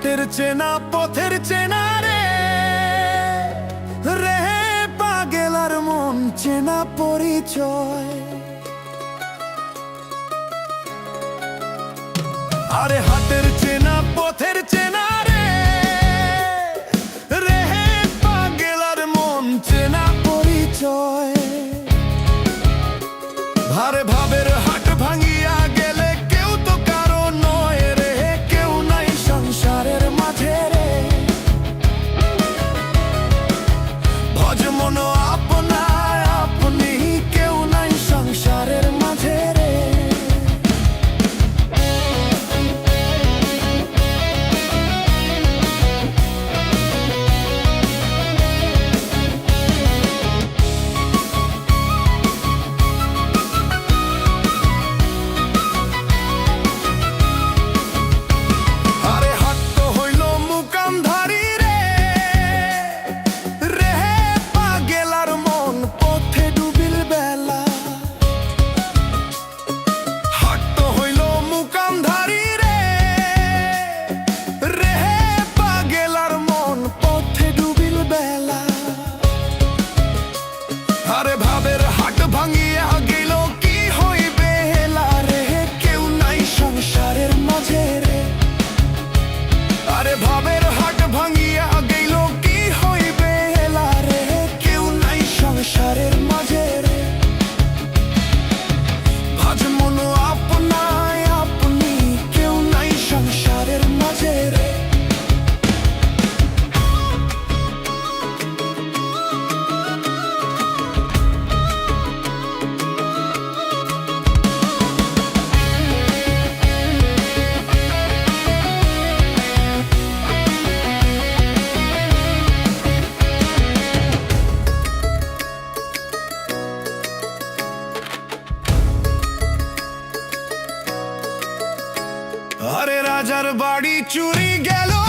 বাটের চেনা, পথের চেনা রে। রে পাগেলার মন চেনা পরিচয়। আরে হাতের চেনা, পথের চেনা আরে ভাবে আরে রাজার বাড়ি চুরি গেল